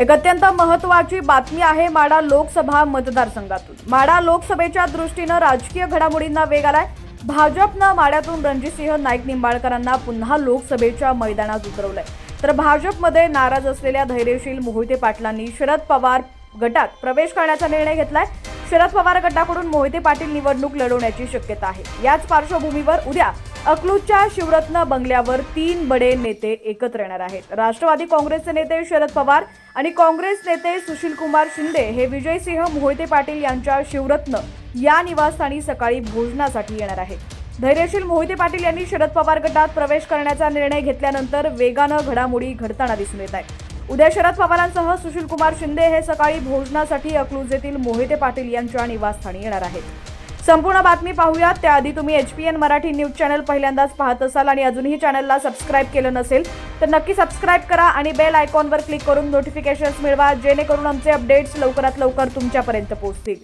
एक अत्यंत महत्वाची बातमी आहे माडा लोकसभा मतदारसंघातून. माडा लोकसभेच्या दृष्टीनं राजकीय घडामोडींना वेग आलाय. भाजपनं माड्यातून रणजितसिंह नाईक निंबाळकरांना पुन्हा लोकसभेच्या मैदानात उतरवलंय. तर भाजपमध्ये नाराज असलेल्या धैर्यशील मोहिते पाटलांनी शरद पवार गटात प्रवेश करण्याचा निर्णय घेतलाय. शरद पवार गटाकडून मोहिते पाटील निवडणूक लढवण्याची शक्यता आहे. याच पार्श्वभूमीवर उद्या अकलूजच्या शिवरत्न बंगल्यावर तीन बडे नेते एकत्र येणार आहेत. राष्ट्रवादी काँग्रेसचे नेते शरद पवार आणि काँग्रेस नेते सुशील कुमार शिंदे हे विजयसिंह मोहिते पाटील यांच्या शिवरत्न या निवासस्थानी सकाळी भोजनासाठी येणार आहेत. धैर्यशील मोहिते पाटील यांनी शरद पवार गटात प्रवेश करण्याचा निर्णय घेतल्यानंतर वेगानं घडामोडी घडताना दिसून येत आहे उद्या शरद पवारांसह सुशील कुमार शिंदे हे सकाळी भोजनासाठी अकलूज येथील मोहिते पाटील यांच्या निवासस्थानी येणार आहेत. संपूर्ण बातमी पाहूयात. त्याआधी तुम्ही H P N Marathi news channel पहिल्यांदाच पाहत असाल आणि अजूनही चॅनलला सबस्क्राईब केलं नसेल तर नक्की सबस्क्राईब करा आणि बेल आयकॉनवर क्लिक करून नोटिफिकेशन्स मिळवा जेणेकरून आमचे अपडेट्स लवकरात लवकर तुमच्यापर्यंत पोहोचतील.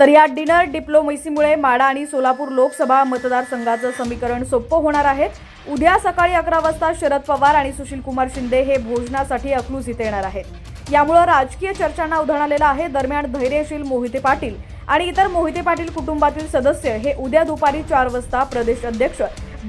तर या डिनर डिप्लोमेसीमुळे माडा आणि सोलापूर लोकसभा मतदारसंघाचं समीकरण सोपं होणार आहे. उद्या सकाळी अकरा वाजता शरद पवार आणि सुशीलकुमार शिंदे हे भोजनासाठी अकलूज इथे येणार आहेत. यामुळं राजकीय चर्चांना उधाण आलेलं आहे. दरम्यान धैर्यशील मोहिते पाटील आणि इतर मोहिते पाटील कुटुंबातील सदस्य हे उद्या दुपारी चार वाजता प्रदेश अध्यक्ष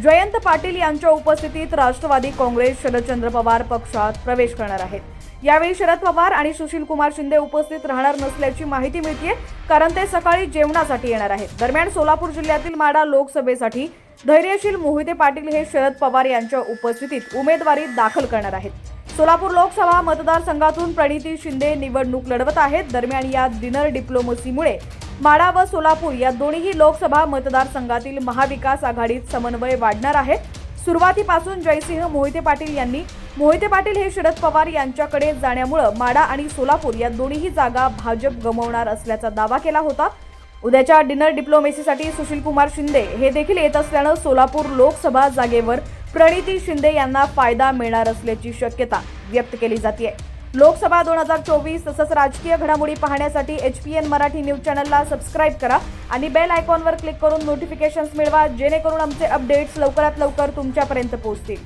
जयंत पाटील यांच्या उपस्थितीत राष्ट्रवादी काँग्रेस शरदचंद्र पवार पक्षात प्रवेश करणार आहेत. यावेळी शरद पवार आणि सुशील कुमार शिंदे उपस्थित राहणार नसल्याची माहिती मिळते कारण ते सकाळी जेवणासाठी येणार आहेत. दरम्यान सोलापूर जिल्ह्यातील माडा लोकसभेसाठी धैर्यशील मोहिते पाटील हे शरद पवार यांच्या उपस्थितीत उमेदवारी दाखल करणार आहेत. सोलापूर लोकसभा मतदारसंघातून प्रणिती शिंदे निवडणूक लढवत आहेत. दरम्यान या डिनर डिप्लोमसीमुळे माडा व सोलापूर या दोन्ही लोकसभा मतदारसंघातील महाविकास आघाडीत समन्वय वाढणार आहे. सुरुवातीपासून जयसिंह मोहिते पाटील यांनी मोहिते पाटील हे शरद पवार यांच्याकडे जाण्यामुळं माडा आणि सोलापूर या दोन्ही जागा भाजप गमवणार असल्याचा दावा केला होता. उद्याच्या डिनर डिप्लोमेसीसाठी सुशील कुमार शिंदे हे देखील येत असल्यानं सोलापूर लोकसभा जागेवर प्रणिती शिंदे यांना फायदा मिळणार असल्याची शक्यता व्यक्त केली जाते लोकसभा दोन हजार चोवीस तसंच राजकीय घडामोडी पाहण्यासाठी H P N Marathi news चॅनलला सबस्क्राईब करा आणि बेल आयकॉनवर क्लिक करून नोटिफिकेशन्स मिळवा जेणेकरून आमचे अपडेट्स लवकरात लवकर तुमच्यापर्यंत पोहोचतील.